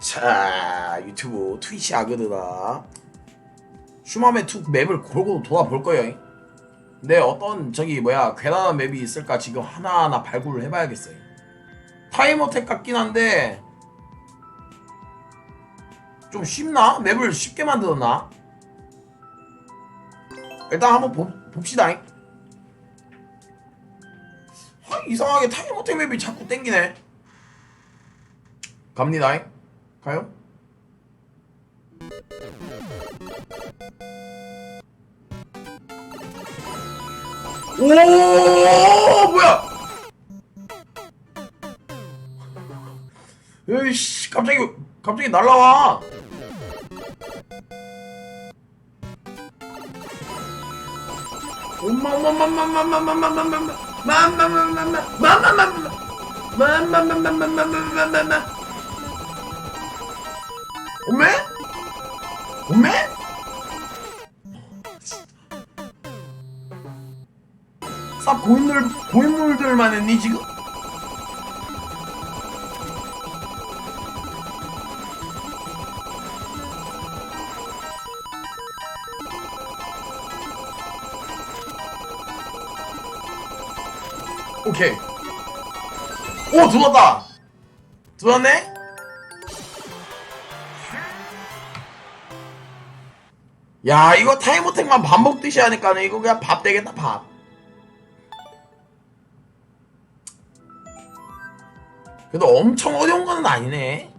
자 유튜브 트위치 아그드다 슈마메 투 맵을 골고루 돌아볼 거예요. 근데 어떤 저기 뭐야 괴담한 맵이 있을까 지금 하나하나 발굴을 해봐야겠어요. 타임어택 같긴 한데 좀 쉽나? 맵을 쉽게 만들었나? 일단 한번 보, 봅시다. 아, 이상하게 타임어택 맵이 자꾸 땡기네. 갑니다 가요? 오 뭐야 에이씨 갑자기 갑자기 날라와 엄매? 엄 매? 쌉 고인물 고인물들만 했니 지금? 오케이. 오 들어왔다. 들어왔네? 야 이거 타임어택만 반복 듯이 하니까는 이거 그냥 밥 되겠다 밥. 그래도 엄청 어려운 건 아니네.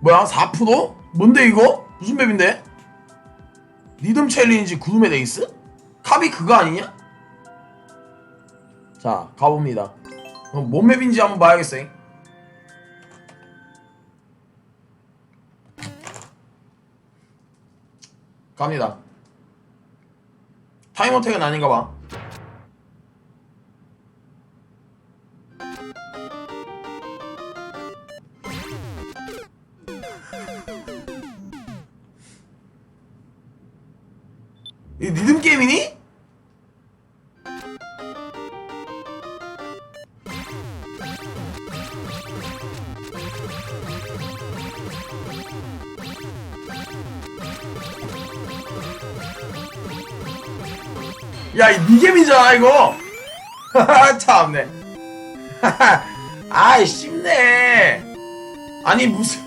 뭐야 4%? 뭔데 이거? 무슨 맵인데? 리듬 챌린지 구름의 레이스? 캅이 그거 아니냐? 자 가봅니다 그럼 뭔 맵인지 한번 봐야겠어요 갑니다 타임 어택은 아닌가 봐 이 리듬 게임이니? 야, 이 니겜이잖아, 이거! 참네. 아이, 쉽네. 아니, 무슨.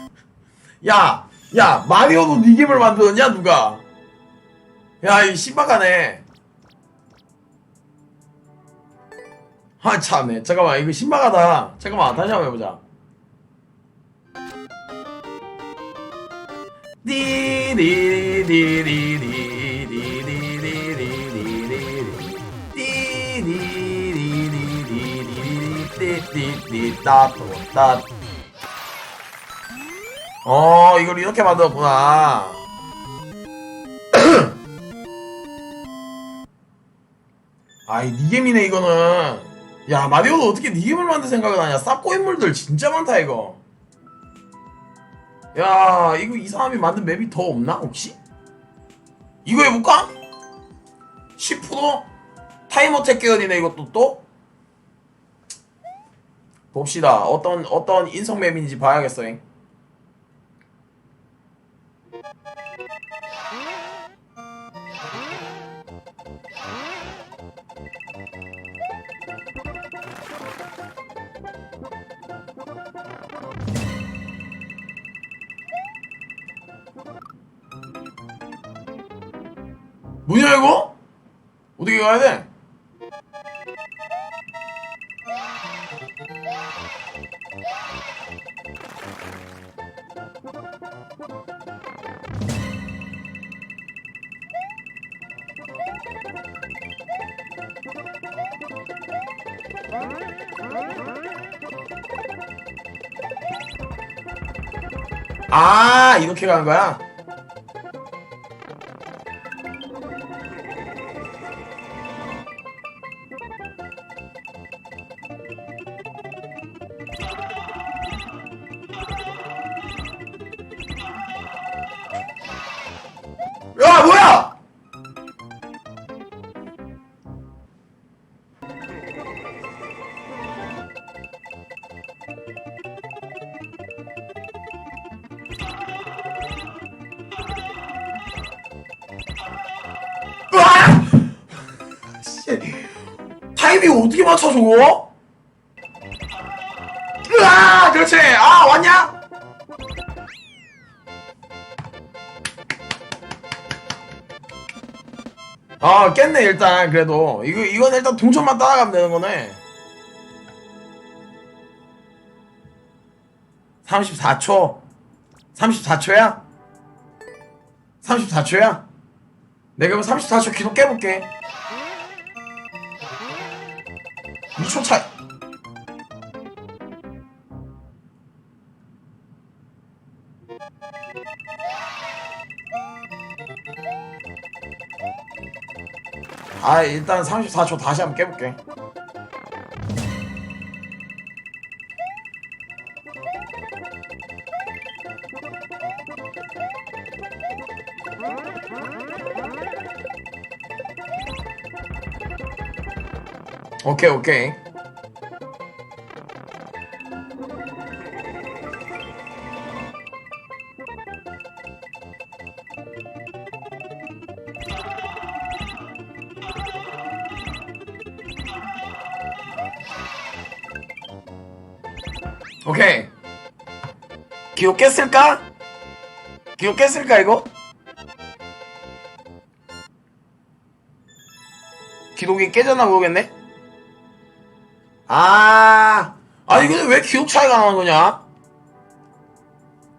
야, 야, 마리오도 니겜을 만들었냐, 누가? 야, 이 신박하네. 아, 참네. 잠깐만, 이거 신박하다. 잠깐만, 다시 한번 해보자. 따또따. 어 이걸 이렇게 만들었구나. 아이 니겜이네 이거는. 야 마리오도 어떻게 니겜을 만들 생각을 하냐. 쌉고 인물들 진짜 많다 이거. 야 이거 이 사람이 만든 맵이 더 없나 혹시? 이거 해볼까? 10% 타임어택 계열이네 이것도 또 봅시다 어떤 어떤 인성 맵인지 봐야겠어요 뭐냐 이거? 어떻게 가야 돼? 아 이렇게 가는 거야? 야 타이밍 어떻게 맞춰 저거? 으아 그렇지 아 왔냐? 아 깼네 일단 그래도 이거 이건 일단 동천만 따라가면 되는 거네 34초 34초야? 34초야? 내가 그럼 34초 기록 깨볼게 2초 차이. 아 일단 34초 다시 한번 깨볼게 오케이 오케이 오케이? 기록 깼을까 이거? 기록이 깨졌나 모르겠네 아. 아니 근데 왜 기록 차이가 나는 거냐?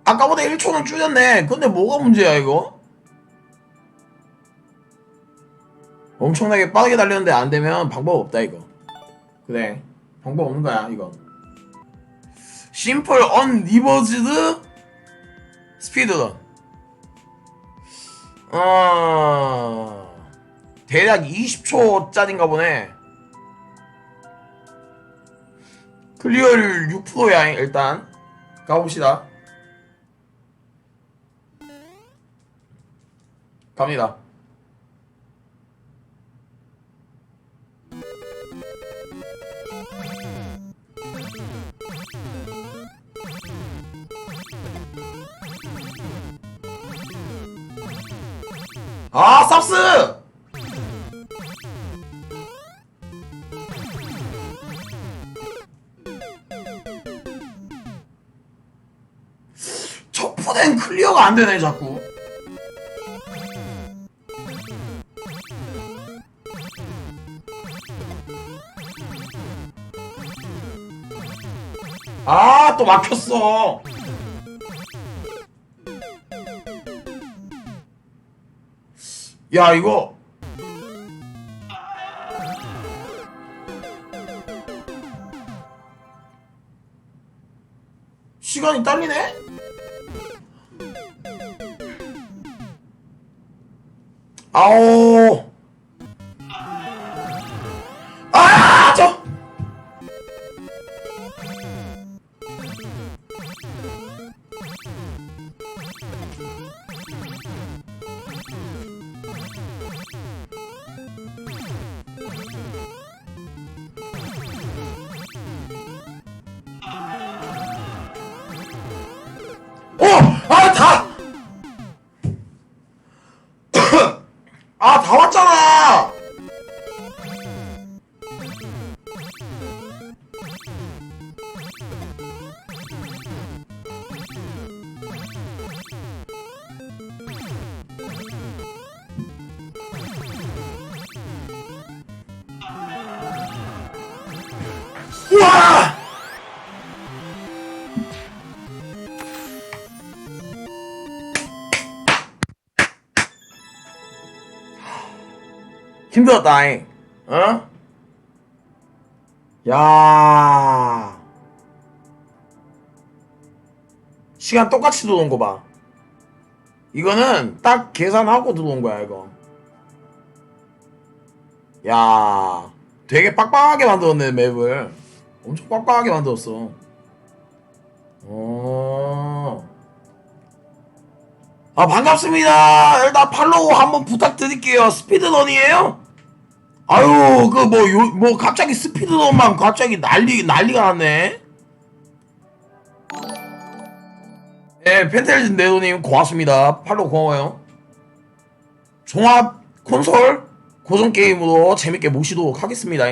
아까보다 1초는 줄였네. 근데 뭐가 문제야 이거? 엄청나게 빠르게 달렸는데 안 되면 방법 없다 이거. 그래. 방법 없는 거야 이건 심플 언 리버즈드 스피드런 어 대략 20초짜린가 보네 클리어율 6%야 일단. 가봅시다. 갑니다. 아 쌉스 첩포된 클리어가 안 되네 자꾸. 아 또 막혔어. 야 이거. 시간이 딸리네? 아오 우와! 힘들었다잉. 어? 야. 시간 똑같이 들어온 거 봐. 이거는 딱 계산하고 들어온 거야, 이거. 야. 되게 빡빡하게 만들었네, 맵을. 엄청 빡빡하게 만들었어. 어. 아 반갑습니다. 일단 팔로우 한번 부탁드릴게요. 스피드런이에요? 아유 그 뭐 요 뭐 갑자기 스피드런만 갑자기 난리 난리가 났네. 네 펜텔진 네도님 고맙습니다. 팔로우 고마워요. 종합 콘솔 고정 게임으로 재밌게 모시도록 하겠습니다.